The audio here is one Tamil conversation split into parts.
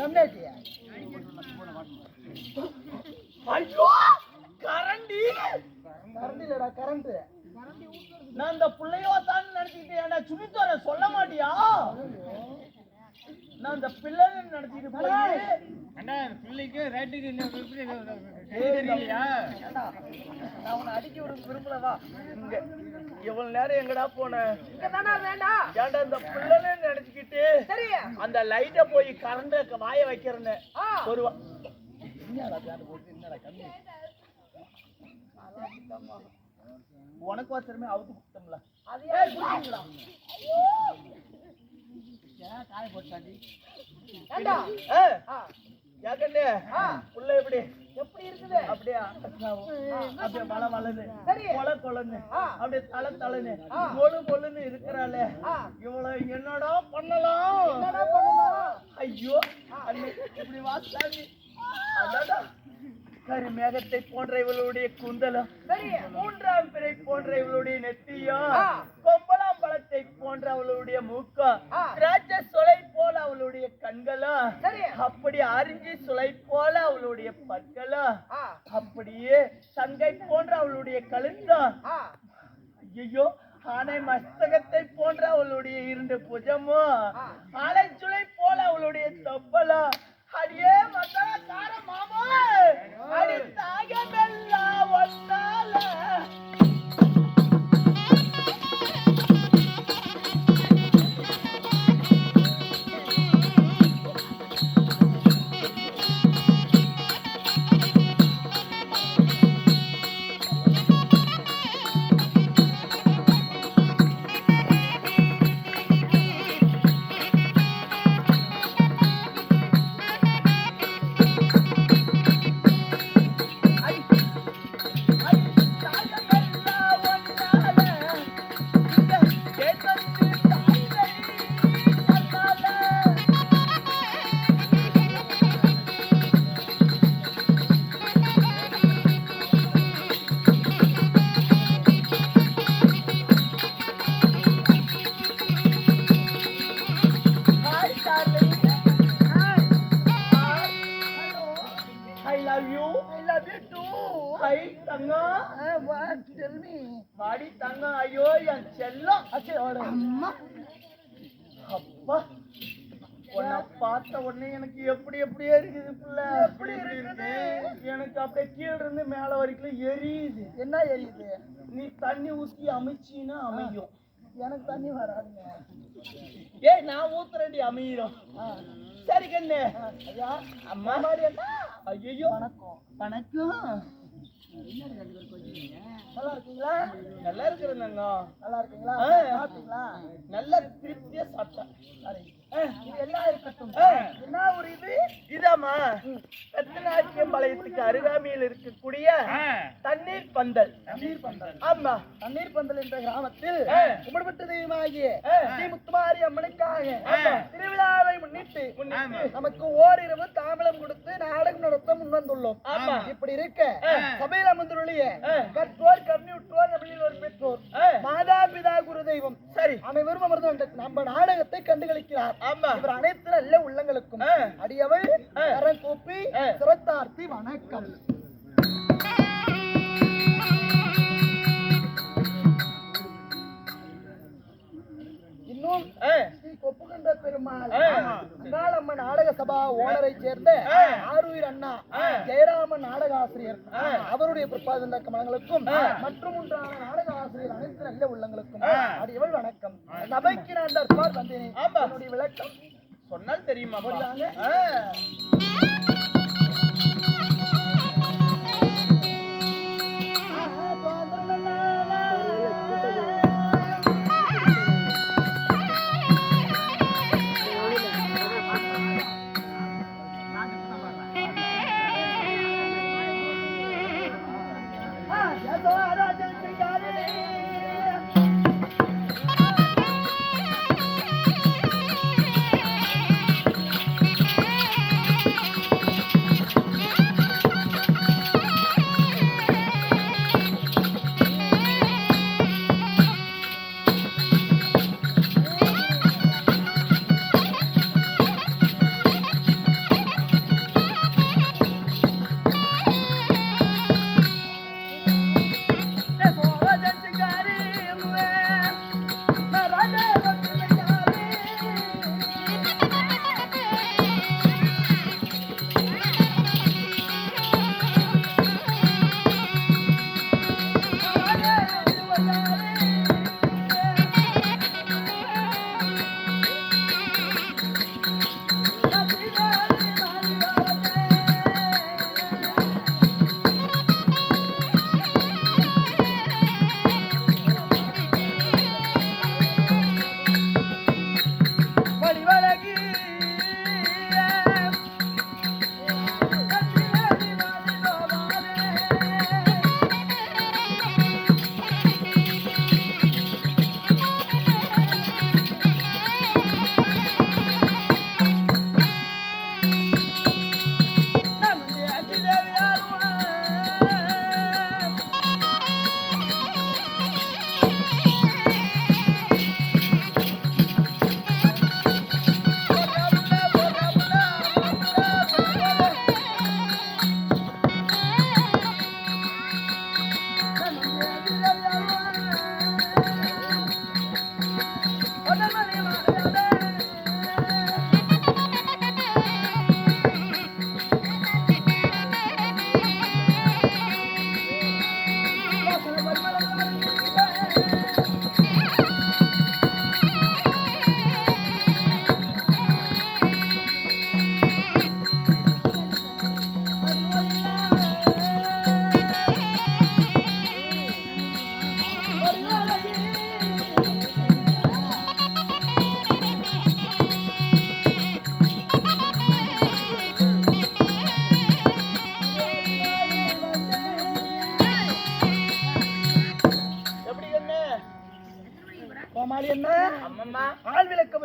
கம்மியாட்டியா ஐயோ கரண்டி. கரண்ட் இல்லடா கரண்ட். நான் இந்த பிள்ளையோ தான் நினைச்சுக்கிட்டேன். சுனித்தோர சொல்ல மாட்டியா? நான் இந்த பிள்ளைன்னு நினைச்சிட்டு போய் அண்ணா பிள்ளைக்கு ரேட்டுக்கு தெரியலையா? நான் உன்னை அடிக்க விட விரும்பலவா இங்க. இவ்வளவு நேரம் எங்கடா போன? ஏன்டா இந்த பிள்ளைன்னு நினைச்சுக்கிட்டு அந்த லைட்ட போய் கரண்ட வாய வைக்கிறேன்னு. ஆ. ஒரு வா- உனக்கு வசரமே அவுத்து கொடுத்தோம்ல அது யாக்கண்ணே ஆ. புள்ள எப்படி? எப்படி இருக்குது? அப்படியே? அப்படியே மலை மலைன்னு. கொலை கொலைன்னு. அப்படியே தலை தலைன்னு ஆ. கொழு கொழுன்னு இருக்கிறாளே. இவ்வளவு என்னடா பண்ணலாம்? ஐயோ இப்படி வாசாமி அடடா. கரி மேகத்தை போன்ற இவளுடைய குந்தலம் மூன்றாம் பிறை போன்ற இவளுடைய நெத்தியும் ஆ. கொம்பளாம் பழத்தை போன்ற அவளுடைய மூக்கம் ஆ. திராட்சை சுளை போல அவளுடைய கண்களும் சரி அப்படி அரிஞ்சி சுளை போல அவளுடைய பற்களும் ஆ அப்படியே சங்கை போன்ற அவளுடைய கழுத்தும் ஆ ஐயோ ஆனை மஸ்தகத்தை போன்ற அவளுடைய இரண்டு புஜமும் ஆ. அலைச்சுளை போல அவளுடைய தொப்பலும் அடியே மத்தா கார மாமா. அடி தாகமெல்லாம் ஒன்னால. I love you. I love you too. Hi, Thangam. what? Tell me. வாடி தங்கம் ஐயோ என் செல்லம். அம்மா. அப்பா. உன்னை பார்த்த உடனே எனக்கு எப்படி எப்படியே இருக்குது புள்ள. எப்படி இருக்குது? எனக்கு அப்படியே கீழ இருந்து மேல வரைக்கும் எரியுது. என்ன எரியுது? நீ தண்ணி ஊத்தி அமைச்சின்னா அமையும். எனக்கு தண்ணி வராதுங்க. ஏய் நான் ஊத்துறடி அமையிரும் ஆ, சரி கண்ணு ஐயா அம்மா மாதிரி ஐயோ வணக்கம். வணக்கம். நல்லா இருக்கீங்களா? நல்லா இருக்கிறேங்க நல்லா இருக்கீங்களா. சாப்பிட்டீங்களா? நல்ல திருப்தியா சாப்பிட்டேன். இருக்கட்டும். என்ன ஒரு இது இதாம்மா ரத்னாக்கியம்பாளையத்துக்கு அருகாமையில் இருக்கக்கூடிய தண்ணீர் பந்தல் தண்ணீர் பந்தல் ஆமா தண்ணீர் பந்தல் என்ற கிராமத்தில் ஆ. கும்பிடப்பட்ட தெய்வமாகிய. ஸ்ரீ முத்துமாரி அம்மனுக்காக. திருவிழாவை முன்னிட்டு முன்னிட்டு. நமக்கு ஓரிரவு தாமலம் கொடுத்து நாடகம் நடத்த முன்வந்துள்ளோம் ஆமா. இப்படி இருக்க. சபையில் அமர்ந்துள்ள ஆ. கற்றோர் கருணியுற்றோர் தமிழில் ஒரு பெற்றோர். மாதா பிதா குரு தெய்வம் சரி அனைவரும் அமர்ந்து நம்ம நாடகத்தை கண்டுகளிக்கிறார் இவர் அனைத்து நல்ல உள்ளங்களுக்கும். அடியவள். கரம் கூப்பி. சிரத்தார்த்தி வணக்கம் இன்னும். ஸ்ரீ கொப்புகண்ட பெருமாள் ஆ. அங்காளம்மன் நாடக சபா ஓனரை சேர்ந்த. ஆரூர் அண்ணா. ஜெயராமன் நாடக ஆசிரியர். அவருடைய பிற்பாதந்த கமலங்களுக்கும் ஆ. மற்றும் நாடக ஆசிரியர் அனைத்து நல்ல உள்ளங்களுக்கும். அடியவள் வணக்கம்? சபைக்கு நான் தற்பார் வந்தேன். என்னுடைய விளக்கம். சொன்னால் தெரியுமா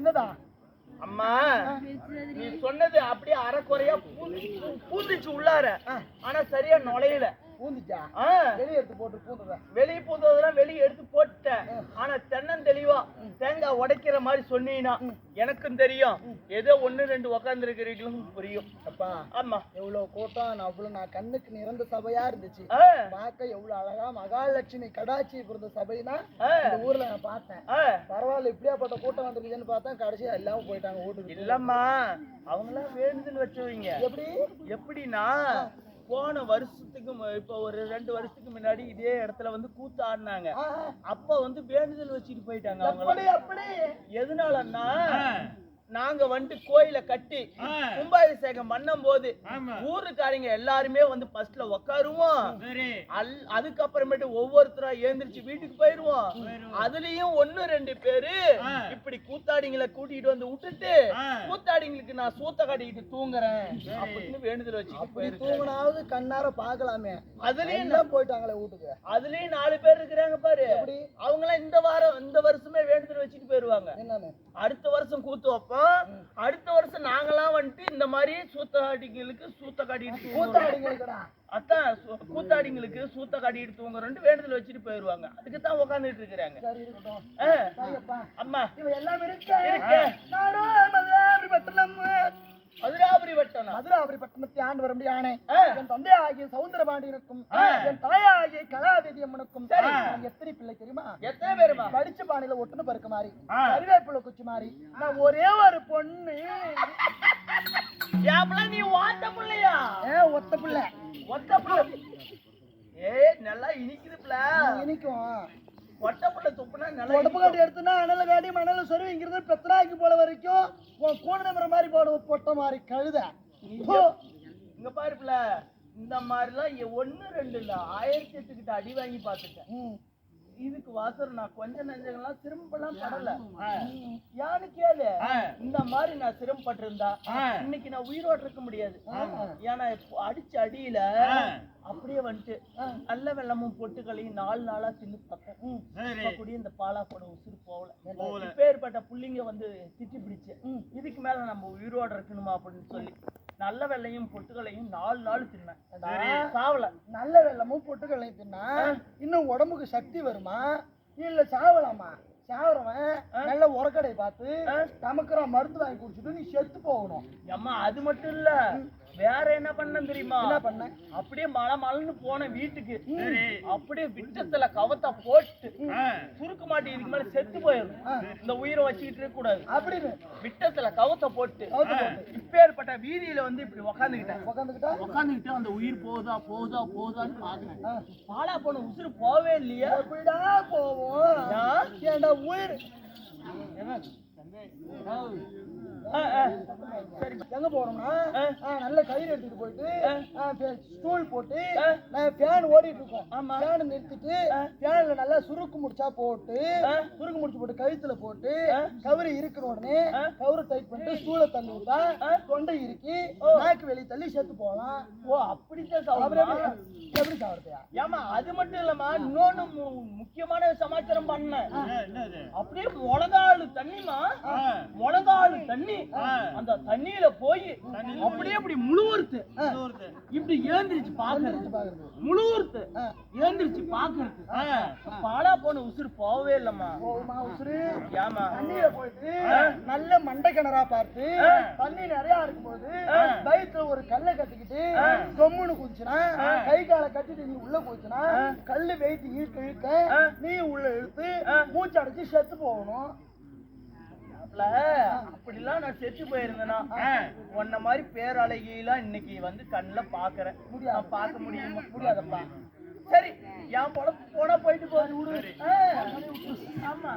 இருந்ததா அம்மா நீ சொன்னது அப்படியே அரைக்குறையா பூந்து- பூந்துச்சு உள்ளார. ஆனா சரியா நுழையல. பூந்துச்சா? வெளியே எடுத்து போட்டு பூந்துதா? வெளிய பூந்ததெல்லாம் வெளிய எடுத்து போட்டுட்டேன். ஆனா தென்னன் தெளிவா தேங்காய் உடைக்கிற மாதிரி சொன்னீங்கன்னா எனக்கும் தெரியும். ஏதோ ஒண்ணு ரெண்டு உக்காந்து இருக்கிறீங்களும் புரியும். அப்பா ஆமா. எவ்வளவு கூட்டம் நான் அவ்வளவு நான் கண்ணுக்கு நிறந்த சபையா இருந்துச்சு. பார்க்க எவ்வளவு அழகா மகாலட்சுமி கடாட்சி பிறந்த சபைனா இந்த ஊர்ல நான் பார்த்தேன். பரவாயில்ல இப்படியாப்பட்ட கூட்டம் வந்திருக்குதுன்னு பார்த்தா கடைசியா எல்லாம் போயிட்டாங்க வீட்டுக்கு இல்லம்மா அவங்களாம் வேண்டுதல் வச்சவங்க. எப்படி? எப்படின்னா போன வருஷத்துக்கு இப்போ ஒரு ரெண்டு வருஷத்துக்கு முன்னாடி இதே இடத்துல வந்து கூத்து ஆடினாங்க. அப்ப வந்து வேண்டுதல் வச்சுட்டு போயிட்டாங்க அவங்க எதனாலன்னா நாங்க வந்துட்டு கோயில கட்டி கும்பாபிஷேகம் பண்ணும் போது ஊருக்காரங்க எல்லாருமே வந்து ஃபர்ஸ்ட்ல அல் அதுக்கப்புறமேட்டு ஒவ்வொருத்தரா ஏந்திரிச்சு வீட்டுக்கு போயிருவோம். அதுலயும் ஒண்ணு ரெண்டு பேரு இப்படி கூத்தாடிங்களை கூட்டிட்டு வந்து விட்டுட்டு கூத்தாடிங்களுக்கு நான் சூத்த காட்டிக்கிட்டு தூங்குறேன். அப்படின்னு வேண்டுதல் வச்சுட்டு அப்படி தூங்கினாவது கண்ணார பார்க்கலாமே. அதுலயும் எல்லாம் போயிட்டாங்களே வீட்டுக்கு. அதுலயும் நாலு பேர் இருக்கிறாங்க பாரு? அவங்களாம் இந்த வாரம் இந்த வருஷமே வேண்டுதல் வச்சுட்டு போயிருவாங்க. அடுத்த வருஷம் கூத்து வைப்போம். அடுத்த வருஷம் நாங்களாம் வந்துட்டு இந்த மாதிரி சூத்தாடிங்களுக்கு சூத்த காட்டிட்டு சு- கூத்தாடிங்களுக்கு சூத்த காட்டிட்டு தூங்குறோன்ட்டு வேண்டுதல் வச்சுட்டு போயிருவாங்க. அதுக்கு தான் உட்காந்துட்டு இருக்கிறாங்க அம்மா. எல்லாம் இருக்க மதுராபுரி பட்டணம். மதுராபுரி பட்டணத்தை ஆண்டு வர முடியானே. என் தந்தை ஆகிய சவுந்தரபாண்டியனுக்கும் என் தாயாகிய கலாவேதி அம்மனுக்கும் எத்தனை பிள்ளை தெரியுமா? எத்தனை பேருமா? படிச்ச பானையில ஒட்டுன்னு பருக்க மாதிரி கருவேப்பிலை குச்சி மாதிரி நான் ஒரே ஒரு பொண்ணு. நீ வாத்த பிள்ளையா? ஏ ஒத்த பிள்ளை. ஒத்த பிள்ளை. ஏய் நல்லா இனிக்குது பிள்ள. இனிக்கும். பிள்ளை துப்புனா நல்லா உடம்பு காட்டி எடுத்துனா அனல காட்டி மணல சொருவிங்கிறது பெத்தனாக்கி போல வரைக்கும் உன் கூட நம்புற மாதிரி போட பொட்ட மாதிரி கழுத. இங்க பாரு பிள்ள இந்த மாதிரிலாம் ஒண்ணு ரெண்டு இல்ல ஆயிரத்தி எட்டு கிட்ட அடி வாங்கி பார்த்துட்டேன் ம். இதுக்கு வாசர் நான் கொஞ்ச நெஞ்சங்கள்லாம் திரும்பலாம் படல. யானு கேளு? இந்த மாதிரி நான் சிரமப்பட்டிருந்தா இன்னைக்கு நான் உயிரோட இருக்க முடியாது. ஏன்னா அடிச்ச அடியில அப்படியே வந்துட்டு நல்ல வெள்ளமும் பொட்டுக்களையும் நாலு நாளா தின்னு பார்த்தேன். இப்ப கூட இந்த பாலா போட உசுறு போகல. இப்பேற்பட்ட புள்ளிங்க வந்து திட்டி பிடிச்சு இதுக்கு மேல நம்ம உயிரோட இருக்கணுமா அப்படின்னு சொல்லி. நல்ல வெள்ளையும் பொட்டுகளையும் நாலு நாள் தின்னேன் சாவல. நல்ல வெள்ளமும் பொட்டுக்கல்லையும் தின்னா இன்னும் உடம்புக்கு சக்தி வருமா? இல்ல சாவலாமா? சாவறவன் நல்ல உரக்கடை பார்த்து நமக்குற மருந்து வாங்கி குடிச்சிட்டு நீ செத்து போகணும். அம்மா அது மட்டும் இல்ல. வேற என்ன பண்ண தெரியுமா? என்ன பண்ண அப்படியே மலை மலைன்னு போன வீட்டுக்கு. அப்படியே விட்டத்துல கவத்தை போட்டு சுருக்க மாட்டி இதுக்கு மேல செத்து போயிடும் இந்த உயிரை வச்சுக்கிட்டு இருக்க கூடாது. அப்படின்னு. விட்டத்துல கவத்தை போட்டு. இப்பேற்பட்ட வீதியில வந்து இப்படி உக்காந்துக்கிட்டேன். உக்காந்துக்கிட்டா? உக்காந்துக்கிட்டு அந்த உயிர் போகுதா போகுதா போகுதான்னு பாக்குறேன். பாலா போன உசுறு போவே இல்லையா? எப்படிடா போவோம்? ஏன்? ஏன்டா உயிர். சரி. எங்க போறோம்னா ஆ. ஆ, நல்ல கயிறு எடுத்துட்டு போயிட்டு ஸ்டூல் போட்டு ஃபேன் ஓடிட்டு இருக்கோம் ஆமா. ஃபேன் நிறுத்திட்டு ஃபேன்ல நல்லா சுருக்கு முடிச்சா போட்டு ஆ. சுருக்கு முடிச்சு போட்டு கழுத்துல போட்டு ஆ. கவுரு இருக்கிற உடனே கவுரு டைட் பண்ணிட்டு ஸ்டூலை தள்ளி விட்டா தொண்டை இறுக்கி நாக்கு வெளியே தள்ளி செத்து போகலாம். ஓ அப்படித்தான் எப்படி? சாப்பிடுறியா ஏமா அது மட்டும் இல்லம்மா இன்னொன்னு மு- முக்கியமான சமாச்சாரம் பண்ணேன். அப்படியே முழங்காலு தண்ணிமா முழங்காலு தண்ணி. அந்த தண்ணியில போய் அப்படியே இப்படி முழுவருத்து இப்படி ஏந்திரிச்சு பாக்குறது முழுவருத்து. ஏந்திரிச்சு பாக்குறது பாலா போன உசுறு போகவே இல்லம்மா. உசுரு ஏமா தண்ணியில போயிட்டு நல்ல மண்டை கிணறா பார்த்து தண்ணி நிறைய இருக்கும்போது வயிற்றுல ஒரு கல்லை கட்டிக்கிட்டு கொம்முன்னு குதிச்சுனா கை காலை கட்டிட்டு நீ உள்ள போச்சுனா கல்லு வெயிட் இழுக்க இழுக்க நீ உள்ள இழுத்து மூச்சு அடைச்சு செத்து போகணும். அப்பல, அப்படிலாம் நான் செத்து போயிருந்தேனா? உன்ன மாதிரி பேரழகியெல்லாம் இன்னைக்கு வந்து கண்ணுல பாக்குறேன். நான் பார்க்க முடியுமா? முடியாதப்பா. சரி என் பொழப்பு போனா போயிட்டு போகுது விடு. ஆமா.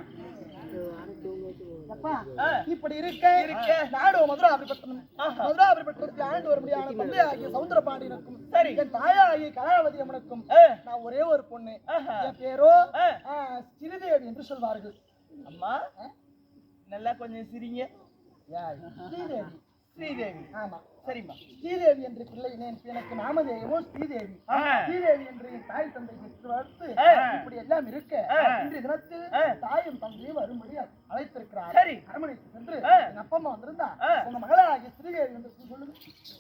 இப்படி இருக்க. இருக்க. நாடு மதுராபுரிப்பட்டினம் ஆஹா. மதுராபுரிப்பட்டினத்தில் ஆண்டு வர முடியாத தந்தை ஆகிய சவுந்தர பாண்டியனுக்கும் சரி. என் தாயாகிய கலாவதி அம்மனுக்கும் நான் ஒரே ஒரு பொண்ணு. என் பேரோ சிறிதேவி என்று சொல்வார்கள். அம்மா. நல்லா கொஞ்சம் சிரிங்க. ஸ்ரீதேவி. ஸ்ரீதேவி. ஆமா. சரிம்மா. ஸ்ரீதேவி என்று பிள்ளை பிள்ளையினே எனக்கு நாமதேவோ ஸ்ரீதேவி. ஸ்ரீதேவி என்று என் தாய் தந்தைக்கு வளர்த்து இப்படி எல்லாம் இருக்க இன்றைய தினத்தில் தாயும் தந்தையும் வரும்படி அழைத்திருக்கிறார். சரி. அரமனைக்கு சென்று எங்க அப்பா வந்திருந்தா உங்க மகளாகிய ஸ்ரீதேவி என்று சொல்லுங்க.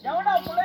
எவனா